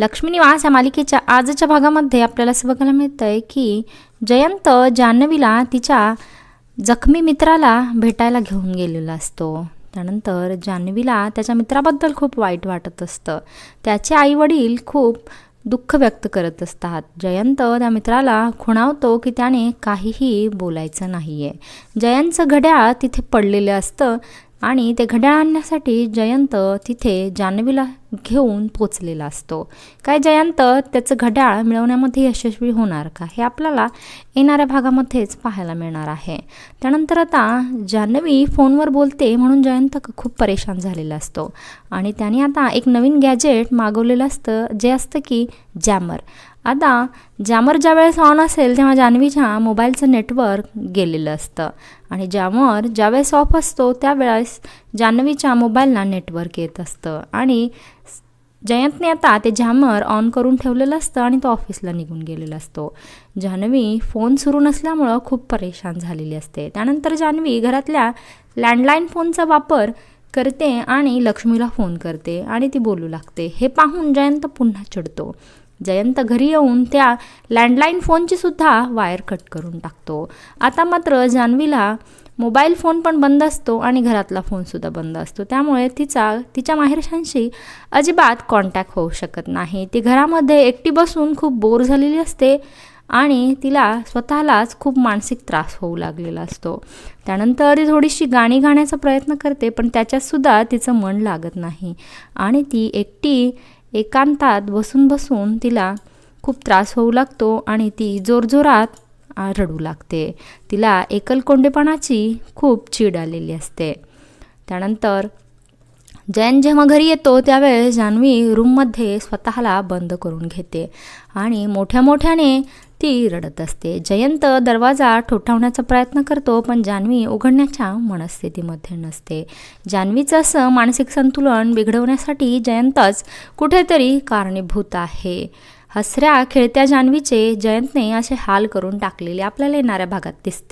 लक्ष्मी निवास या मालिकेच्या आजच्या भागामध्ये आपल्याला असं बघायला मिळतं आहे की जयंत जान्हवीला तिच्या जखमी मित्राला भेटायला घेऊन गेलेला असतो. त्यानंतर जान्हवीला त्याच्या मित्राबद्दल खूप वाईट वाटत असतं. त्याचे आईवडील खूप दुःख व्यक्त करत असतात. जयंत त्या मित्राला खुणावतो की त्याने काहीही बोलायचं नाही आहे जयंतचं घड्याळ तिथे पडलेलं असतं. आणि ते घड्याळ आणण्यासाठी जयंत तिथे जान्हवीला घेऊन पोचलेला असतो. काय जयंत? त्याचं घड्याळ मिळवण्यामध्ये यशस्वी होणार का? हे आपल्याला येणाऱ्या भागामध्येच पाहायला मिळणार आहे. त्यानंतर आता जान्हवी फोनवर बोलते म्हणून जयंत खूप परेशान झालेला असतो. आणि त्याने आता एक नवीन गॅजेट मागवलेलं असतं जे असतं की जॅमर. आता जॅमर ज्या वेळेस ऑन असेल तेव्हा जान्हवीच्या मोबाईलचं नेटवर्क गेलेलं असतं. आणि जॅमर ज्यावेळेस ऑफ असतो त्यावेळेस जान्हवीच्या मोबाईलला नेटवर्क येत असतं. आणि जयंतने आता ते जॅमर ऑन करून ठेवलेलं असतं आणि तो ऑफिसला निघून गेलेला असतो. जान्हवी फोन सुरू नसल्यामुळं खूप परेशान झालेली असते. त्यानंतर जान्हवी घरातल्या लँडलाईन फोनचा वापर करते आणि लक्ष्मीला फोन करते आणि ती बोलू लागते. हे पाहून जयंत पुन्हा चिडतो. जयंत घरी येऊन त्या लँडलाईन फोनची सुद्धा वायर कट करून टाकतो. आता मात्र जान्हवीला मोबाईल फोन पण बंद असतो आणि घरातला फोनसुद्धा बंद असतो. त्यामुळे तिचा तिच्या माहेरशांशी अजिबात कॉन्टॅक्ट होऊ शकत नाही. ती घरामध्ये एकटी बसून खूप बोर झालेली असते आणि तिला स्वतःलाच खूप मानसिक त्रास होऊ लागलेला असतो. त्यानंतर ती थोडीशी गाणी गाण्याचा प्रयत्न करते पण त्याच्यातसुद्धा तिचं मन लागत नाही. आणि ती एकटी एकांतात बसून बसून तिला खूप त्रास होऊ लागतो आणि ती जोरजोरात आ, रडू लागते. तिला एकलकोंडेपणाची खूप चीड आलेली असते. त्यानंतर जयंत जेव्हा घरी येतो त्यावेळेस जान्हवी रूममध्ये स्वतःला बंद करून घेते आणि मोठ्या मोठ्याने ती रडत असते. जयंत दरवाजा ठोठावण्याचा प्रयत्न करतो पण जान्हवी उघडण्याच्या मनस्थितीमध्ये नसते. जान्हवीचं असं मानसिक संतुलन बिघडवण्यासाठी जयंतच कुठेतरी कारणीभूत आहे. हसऱ्या खेळत्या जान्हवीचे जयंतने असे हाल करून टाकलेले आपल्याला येणाऱ्या भागात दिसते.